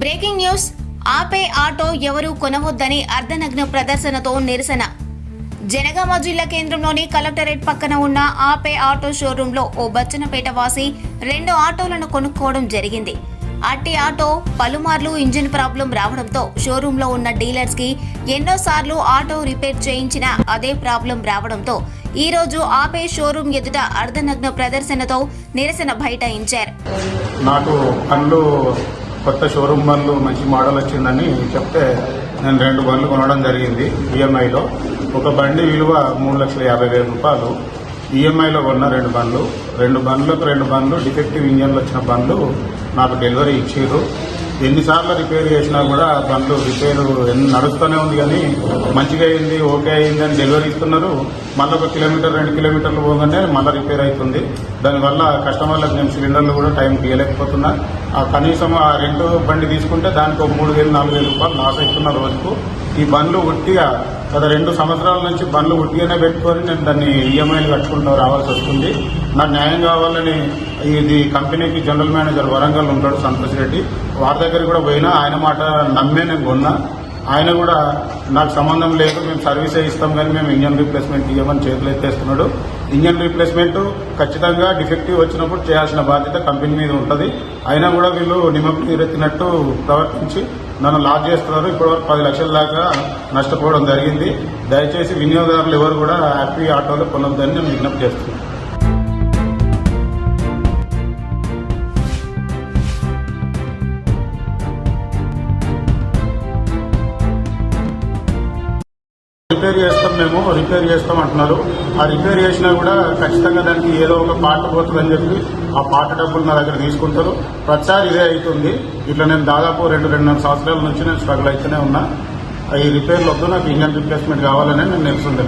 Breaking news ఆపే auto ఎవరూ కొనవద్దని అర్ధనగ్న ప్రదర్శనతో నిరసన. జనగామ జిల్లా కేంద్రంలోని కలెక్టరేట్ పక్కన ఉన్న ఆపే ఆటో షోరూంలో ఓ బచ్చనపేట వాసి రెండు ఆటోలను కొనుక్కోవడం జరిగింది. అట్టి ఆటో పలుమార్లు ఇంజిన్ ప్రాబ్లం రావడంతో షోరూంలో ఉన్న డీలర్స్కి ఎన్నోసార్లు ఆటో రిపేర్ చేయించినా అదే ప్రాబ్లం రావడంతో ఈ రోజు ఆపే షోరూం ఎదుట అర్ధనగ్న ప్రదర్శనతో నిరసన బైఠాయించారు. నాకు కొత్త షోరూమ్ బండ్లు మంచి మోడల్ వచ్చిందని చెప్తే నేను రెండు బండ్లు కొనడం జరిగింది ఈఎంఐలో ఒక బండి విలువ మూడు లక్షల యాభై వేల రూపాయలు. ఈఎంఐలో కొన్న రెండు బండ్లు. రెండు బండ్లకు రెండు బండ్లు డిఫెక్టివ్ ఇంజన్లు వచ్చిన బండ్లు నాకు డెలివరీ ఇచ్చారు ఎన్నిసార్లు రిపేర్ చేసినా కూడా బండ్లు రిపేర్ నడుస్తూనే ఉంది కానీ మంచిగా అయింది ఓకే అయింది అని డెలివరీ ఇస్తున్నారు. మళ్ళీ ఒక కిలోమీటర్ రెండు కిలోమీటర్లు పోగానే మళ్ళీ రిపేర్ అవుతుంది. దానివల్ల కస్టమర్లకు నేను సిలిండర్లు కూడా టైంకి ఇవ్వలేకపోతున్నా ఆ కనీసం ఆ రెండు బండి తీసుకుంటే దానికి ఒక మూడు వేలు నాలుగు వేలు రూపాయలు లాస్ అవుతున్న రోజుకు ఈ బండ్లు ఉట్టిగా గత రెండు సంవత్సరాల నుంచి బండ్లు ఉట్టిగానే పెట్టుకొని నేను దాన్ని ఈఎంఐలు కట్టుకుంటూ రావాల్సి వస్తుంది. నాకు న్యాయం కావాలని ఇది కంపెనీకి జనరల్ మేనేజర్ వరంగల్ ఉంటాడు సంతోష్ రెడ్డి. వారి దగ్గర కూడా పోయినా ఆయన మాట నమ్మే నేను కొన్నా. ఆయన కూడా నాకు సంబంధం లేదు మేము సర్వీసే ఇస్తాం కానీ మేము ఇంజన్ రీప్లేస్మెంట్ ఇవ్వమని చేతులు ఎత్తేస్తున్నాడు. ఇంజన్ రీప్లేస్మెంట్ ఖచ్చితంగా డిఫెక్టివ్ వచ్చినప్పుడు చేయాల్సిన బాధ్యత కంపెనీ మీద ఉంటుంది. అయినా కూడా వీళ్ళు నిమ్మకు నీరెత్తినట్టు ప్రవర్తించి నన్ను లాక్ చేస్తున్నారు. ఇప్పటివరకు పది లక్షల దాకా నష్టపోవడం జరిగింది. దయచేసి వినియోగదారులు ఎవరు కూడా హ్యాపీ ఆటోలు కొనొద్దని నేను విజ్ఞప్తి చేస్తున్నాను. రిపేర్ చేస్తాం మేము రిపేర్ చేస్తాం అంటున్నారు. ఆ రిపేర్ చేసినా కూడా ఖచ్చితంగా దానికి ఏదో ఒక పాట పోతుందని చెప్పి ఆ పాట డబ్బులు నా దగ్గర తీసుకుంటారు. ప్రతిసారి ఇదే అవుతుంది. ఇట్లా నేను దాదాపు రెండు రెండున్నర సంవత్సరాల నుంచి నేను స్ట్రగుల్ అయితేనే ఉన్నా. ఈ రిపేర్లు వద్దు నాకు ఇంజన్ రిప్లేస్మెంట్ కావాలని నేను నిలుస్తుంది